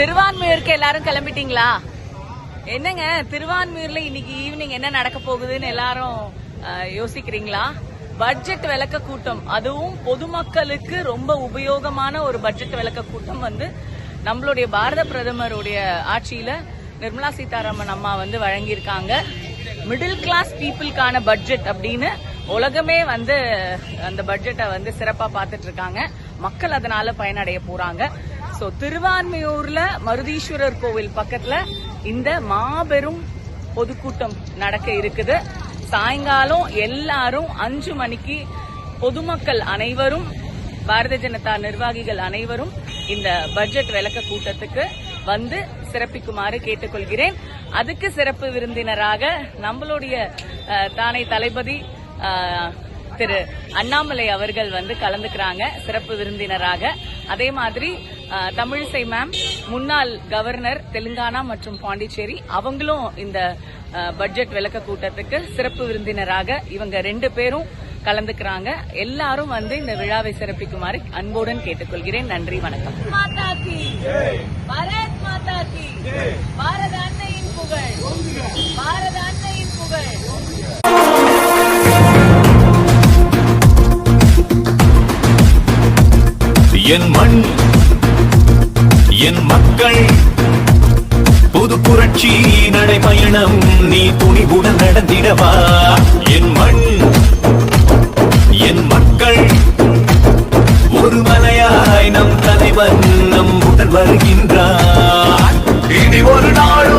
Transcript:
திருவான்மையூருக்கு எல்லாரும் கிளம்பிட்டீங்களா? என்னங்க திருவான்மையூர்ல இன்னைக்கு ஈவினிங் என்ன நடக்க போகுதுன்னு எல்லாரும் யோசிக்கிறீங்களா? பட்ஜெட் விளக்க கூட்டம் அதுவும் பொதுமக்களுக்கு ரொம்ப உபயோகமான ஒரு பட்ஜெட் விளக்க கூட்டம் வந்து நம்மளுடைய பாரத பிரதமருடைய ஆட்சியில நிர்மலா சீதாராமன் அம்மா வந்து வழங்கியிருக்காங்க. மிடில் கிளாஸ் பீப்புளுக்கான பட்ஜெட் அப்படின்னு உலகமே வந்து அந்த பட்ஜெட்டை வந்து சிறப்பா பார்த்துட்டு இருக்காங்க. மக்கள் அதனால பயனடைய போறாங்க. ஸோ திருவான்மையூர்ல மருதீஸ்வரர் கோவில் பக்கத்துல இந்த மாபெரும் பொதுக்கூட்டம் நடக்க இருக்குது. சாயங்காலம் எல்லாரும் அஞ்சு மணிக்கு பொதுமக்கள் அனைவரும் பாரதிய ஜனதா நிர்வாகிகள் அனைவரும் இந்த பட்ஜெட் விளக்க கூட்டத்துக்கு வந்து சிறப்பிக்குமாறு கேட்டுக்கொள்கிறேன். அதுக்கு சிறப்பு விருந்தினராக நம்மளுடைய தானே தானை தளபதி திரு அண்ணாமலை அவர்கள் வந்து கலந்துக்கிறாங்க. சிறப்பு விருந்தினராக. அதே மாதிரி தமிழிசை மேம் முன்னாள் கவர்னர் தெலுங்கானா மற்றும் பாண்டிச்சேரி. அவங்களும் இந்த பட்ஜெட் விளக்க கூட்டத்துக்கு சிறப்பு விருந்தினராக இவங்க ரெண்டு பேரும் கலந்துக்கிறாங்க. எல்லாரும் வந்து இந்த விழாவை சிறப்பிக்குமாறு அன்புடன் கேட்டுக்கொள்கிறேன். நன்றி வணக்கம். மாதா கி. பாரத் மாதா கி. பாரத அன்னையின் புகழ். பாரத அன்னையின் புகழ். என் மண் என் மக்கள் புது புரட்சி நடைபயணம் நீ துணிவுடன் நடந்திடவா? என் மண் என் மக்கள் ஒரு மலையாய் நம் தலைவன் நம் உடன் வருகின்றார். இனி ஒரு நாள்